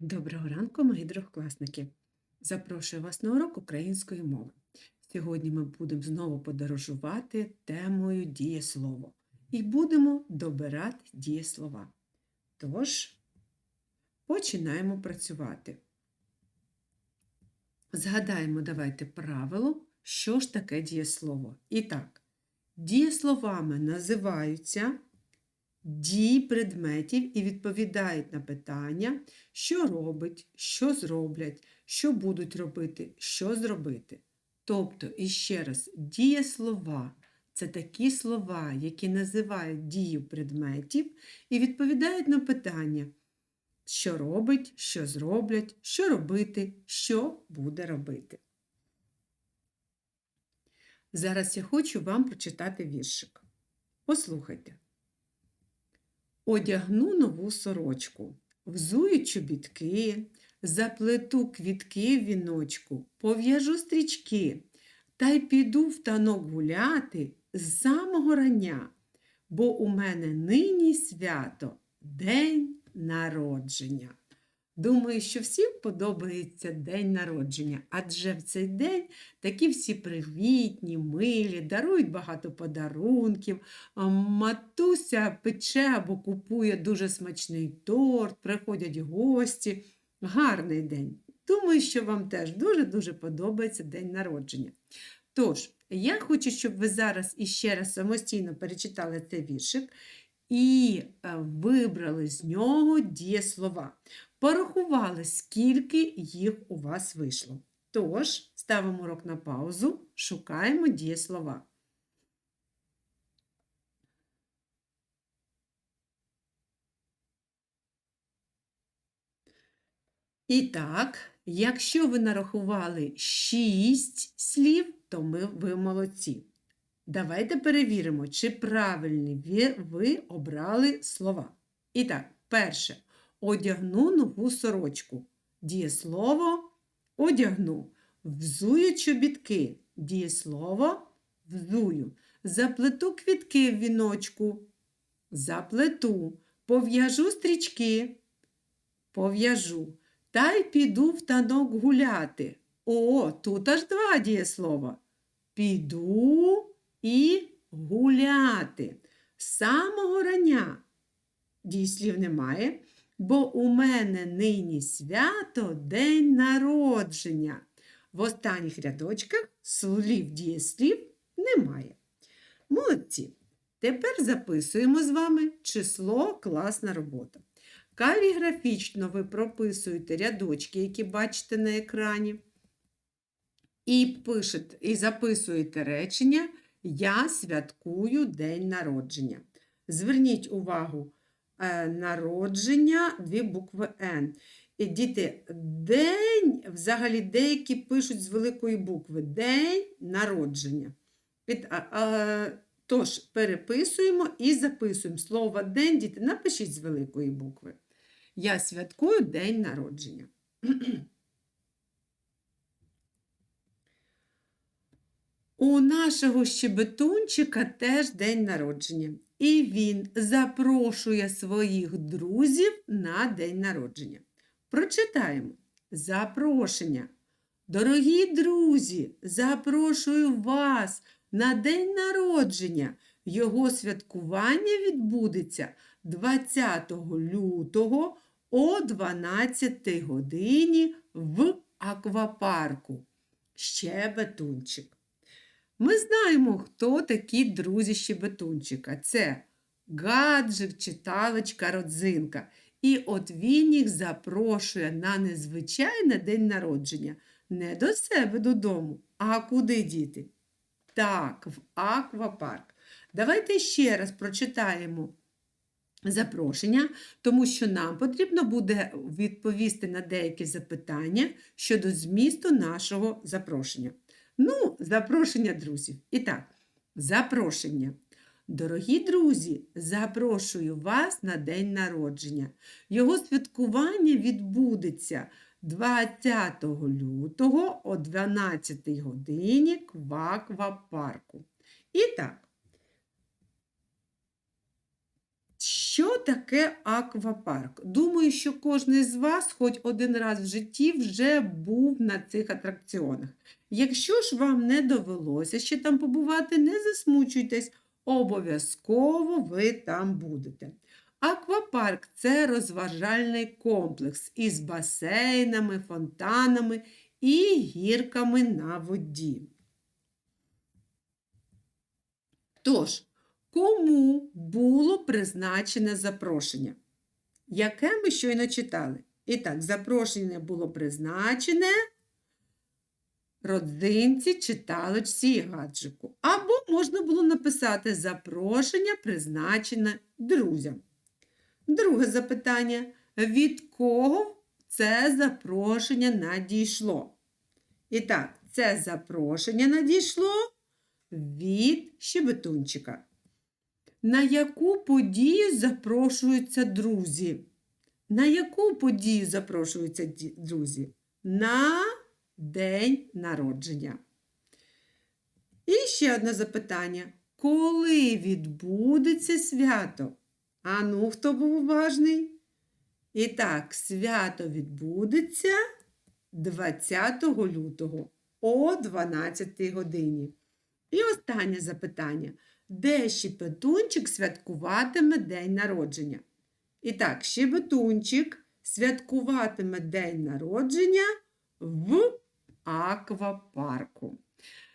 Доброго ранку, мої другокласники! Запрошую вас на урок української мови. Сьогодні ми будемо знову подорожувати темою дієслово і будемо добирати дієслова. Тож, починаємо працювати. Згадаємо, давайте правило, що ж таке дієслово. І так, дієсловами називаються дії предметів і відповідають на питання, що робить, що зроблять, що будуть робити, що зробити. Тобто, іще раз, дієслова це такі слова, які називають дію предметів і відповідають на питання, що робить, що зроблять, що робити, що буде робити. Зараз я хочу вам прочитати віршик. Послухайте. Одягну нову сорочку, взую чобітки, заплету квітки в віночку, пов'яжу стрічки та й піду в танок гуляти з самого рання, бо у мене нині свято День народження. Думаю, що всім подобається день народження, адже в цей день такі всі привітні, милі, дарують багато подарунків, матуся пече або купує дуже смачний торт, приходять гості. Гарний день. Думаю, що вам теж дуже-дуже подобається день народження. Тож, я хочу, щоб ви зараз іще раз самостійно перечитали цей віршик і е, вибрали з нього дієслова. Порахували, скільки їх у вас вийшло. Тож, ставимо урок на паузу, шукаємо дієслова. І так, якщо ви нарахували 6 слів, то ми, ви молодці. Давайте перевіримо, чи правильні ви, обрали слова. І так, перше. Одягну нову сорочку. Дієслово одягну. Взую чобітки. Дієслово взую. Заплету квітки в віночку. Заплету. Пов'яжу стрічки. Пов'яжу. Та й піду в танок гуляти. О, тут аж два дієслова. Піду і гуляти. З самого рання. Дієслів немає, бо у мене нині свято День народження. В останніх рядочках слів дієслів немає. Молодці. Тепер записуємо з вами число класна робота. Каліграфічно ви прописуєте рядочки, які бачите на екрані, і пишете, і записуєте речення Я святкую день народження. Зверніть увагу, народження, дві букви Н. І діти, день, взагалі деякі пишуть з великої букви День народження. Під, а, а, тож, переписуємо і записуємо слово день, діти, напишіть з великої букви. Я святкую день народження. У нашого щебетунчика теж день народження. І він запрошує своїх друзів на день народження. Прочитаємо запрошення. Дорогі друзі, запрошую вас на день народження. Його святкування відбудеться 20 лютого о 12 годині в аквапарку. Щебетунчик. Ми знаємо, хто такі друзі щебетунчика. Це гаджик, читалочка, родзинка. І от він їх запрошує на незвичайний день народження. Не до себе додому, а куди діти? Так, в аквапарк. Давайте ще раз прочитаємо запрошення, тому що нам потрібно буде відповісти на деякі запитання щодо змісту нашого запрошення. Ну, запрошення друзів. І так, запрошення. Дорогі друзі, запрошую вас на день народження. Його святкування відбудеться 20 лютого о 12 годині в аквапарку. І так, Що таке аквапарк? Думаю, що кожен з вас хоч один раз в житті вже був на цих атракціонах. Якщо ж вам не довелося ще там побувати, не засмучуйтесь, обов'язково ви там будете. Аквапарк це розважальний комплекс із басейнами, фонтанами і гірками на воді. Тож, кому було призначене запрошення? Яке ми щойно читали? І так, запрошення було призначене родзинці, читалочці і гаджику. Або можна було написати запрошення призначене друзям. Друге запитання. Від кого це запрошення надійшло? І так, це запрошення надійшло від щебетунчика. На яку подію запрошуються друзі? На яку подію запрошуються друзі? На день народження. І ще одне запитання. Коли відбудеться свято? А ну, хто був уважний? І так, свято відбудеться 20 лютого о 12 годині. І останнє запитання. Де щебетунчик святкуватиме день народження? І так, щебетунчик святкуватиме день народження в аквапарку.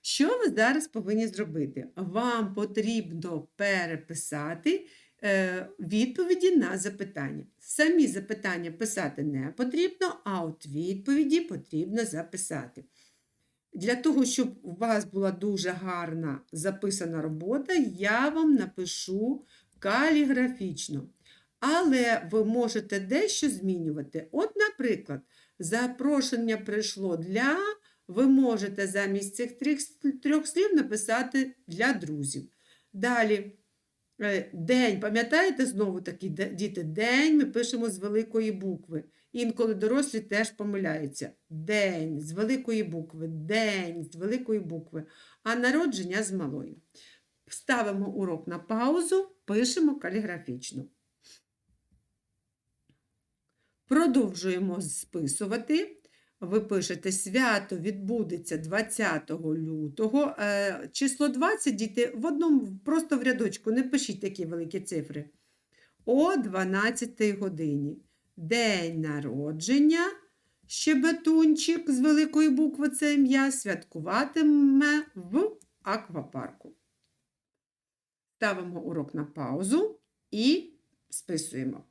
Що ви зараз повинні зробити? Вам потрібно переписати е, відповіді на запитання. Самі запитання писати не потрібно, а от відповіді потрібно записати. Для того, щоб у вас була дуже гарна записана робота, я вам напишу каліграфічно. Але ви можете дещо змінювати. От, наприклад, запрошення прийшло для, ви можете замість цих трьох, слів написати для друзів. Далі, е, день, пам'ятаєте знову таки, діти, день ми пишемо з великої букви. Інколи дорослі теж помиляються. День з великої букви, день з великої букви, а народження з малої. Ставимо урок на паузу, пишемо каліграфічно. Продовжуємо списувати. Ви пишете, свято відбудеться 20 лютого. Е, Число 20 діти в одному, просто в рядочку, не пишіть такі великі цифри. О 12 годині. День народження. Щебетунчик з великої букви це ім'я святкуватиме в аквапарку. Ставимо урок на паузу і списуємо.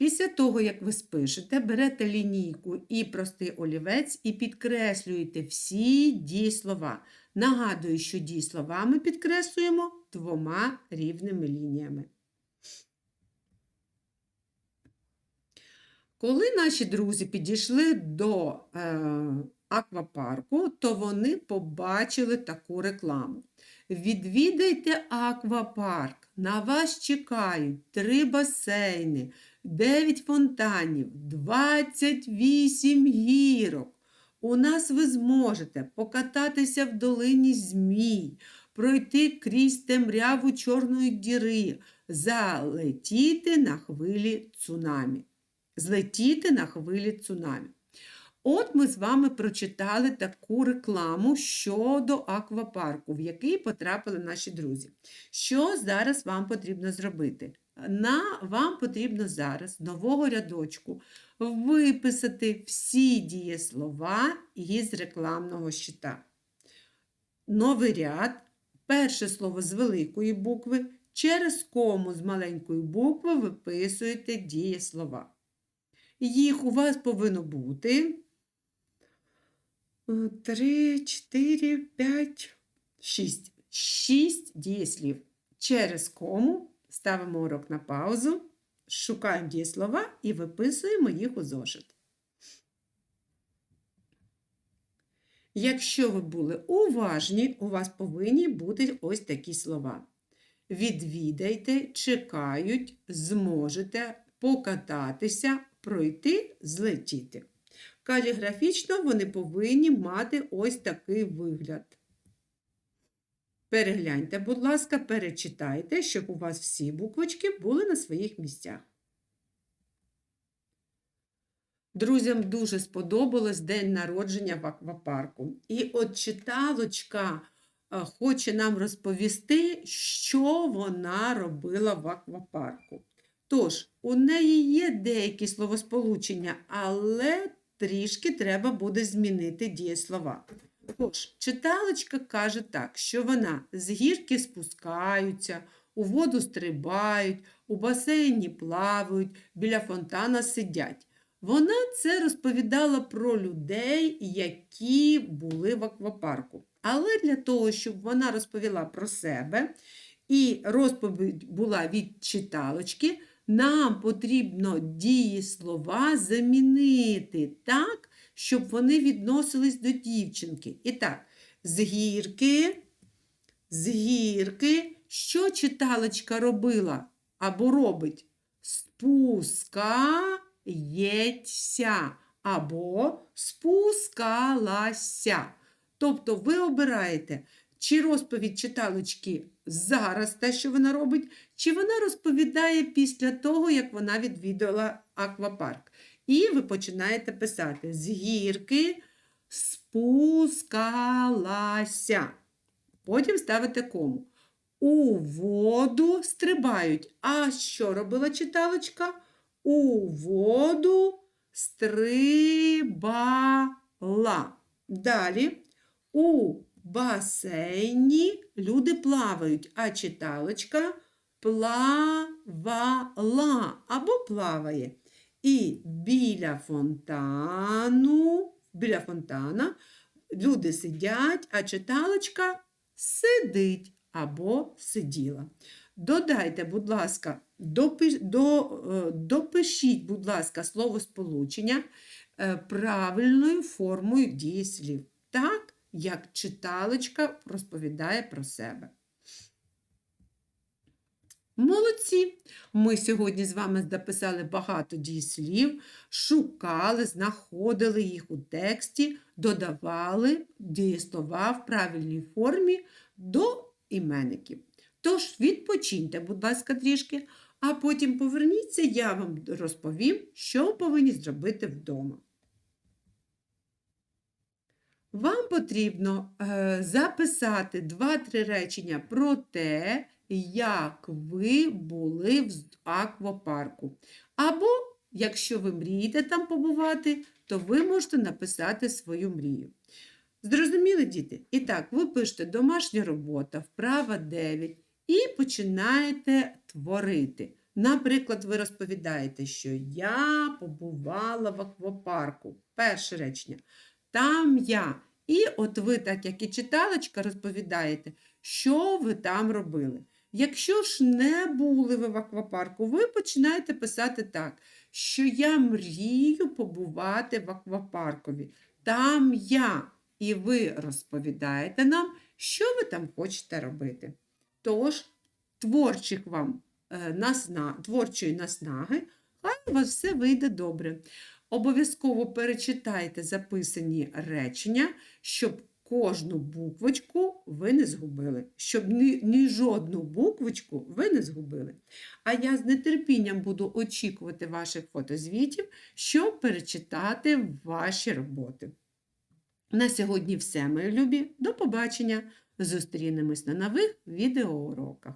Після того, як ви спишете, берете лінійку і простий олівець і підкреслюєте всі дієслова. Нагадую, що дієслова ми підкреслюємо двома рівними лініями. Коли наші друзі підійшли до е, аквапарку, то вони побачили таку рекламу. Відвідайте аквапарк. На вас чекають три басейни, 9 фонтанів, 28 гірок. У нас ви зможете покататися в долині змій, пройти крізь темряву чорної діри, залетіти на хвилі цунамі. Злетіти на хвилі цунамі. От ми з вами прочитали таку рекламу щодо аквапарку, в який потрапили наші друзі. Що зараз вам потрібно зробити? На, Вам потрібно зараз з нового рядочку виписати всі дієслова із рекламного щита. Новий ряд, перше слово з великої букви, через кому з маленької букви виписуєте дієслова. Їх у вас повинно бути 3, 4, 5, 6. 6 дієслів. Через кому ставимо урок на паузу, шукаємо дієслова і виписуємо їх у зошит. Якщо ви були уважні, у вас повинні бути ось такі слова. Відвідайте, чекають, зможете покататися, пройти, злетіти. Каліграфічно вони повинні мати ось такий вигляд. Перегляньте, будь ласка, перечитайте, щоб у вас всі буквочки були на своїх місцях. Друзям дуже сподобалось день народження в аквапарку. І от читалочка е, хоче нам розповісти, що вона робила в аквапарку. Тож, у неї є деякі словосполучення, але трішки треба буде змінити дієслова. Тож, читалочка каже так, що вона з гірки спускаються, у воду стрибають, у басейні плавають, біля фонтана сидять. Вона це розповідала про людей, які були в аквапарку. Але для того, щоб вона розповіла про себе, і розповідь була від читалочки, нам потрібно дієслова замінити так, щоб вони відносились до дівчинки. І так, з гірки, з гірки, що читалочка робила або робить? Спускається або спускалася. Тобто ви обираєте, чи розповідь читалочки зараз те, що вона робить, чи вона розповідає після того, як вона відвідала аквапарк. І ви починаєте писати з гірки спускалася. Потім ставите кому. У воду стрибають. А що робила читалочка? У воду стрибала. Далі. У басейні люди плавають, а читалочка плавала або плаває. І біля фонтану, біля фонтана люди сидять, а читалочка сидить або сиділа. Додайте, будь ласка, е, допишіть, будь ласка, словосполучення е, правильною формою дієслів. Так, як читалочка розповідає про себе. Молодці! Ми сьогодні з вами записали багато дієслів, шукали, знаходили їх у тексті, додавали дієслова в правильній формі до іменників. Тож відпочиньте, будь ласка, трішки, а потім поверніться, я вам розповім, що повинні зробити вдома. Вам потрібно е, записати 2-3 речення про те, як ви були в аквапарку. Або, якщо ви мрієте там побувати, то ви можете написати свою мрію. Зрозуміли, діти? І так, ви пишете домашня робота, вправа 9 і починаєте творити. Наприклад, ви розповідаєте, що я побувала в аквапарку. Перше речення. Там я. І от ви, так як і читалочка, розповідаєте, що ви там робили. Якщо ж не були ви в аквапарку, ви починаєте писати так, що я мрію побувати в аквапаркові. Там я. І ви розповідаєте нам, що ви там хочете робити. Тож, творчих вам е, насна... творчої наснаги, хай у вас все вийде добре. Обов'язково перечитайте записані речення, щоб кожну буквочку ви не згубили, щоб ні, ні жодну буквочку ви не згубили. А я з нетерпінням буду очікувати ваших фотозвітів, щоб перечитати ваші роботи. На сьогодні все, мої любі. До побачення! Зустрінемось на нових відеоуроках.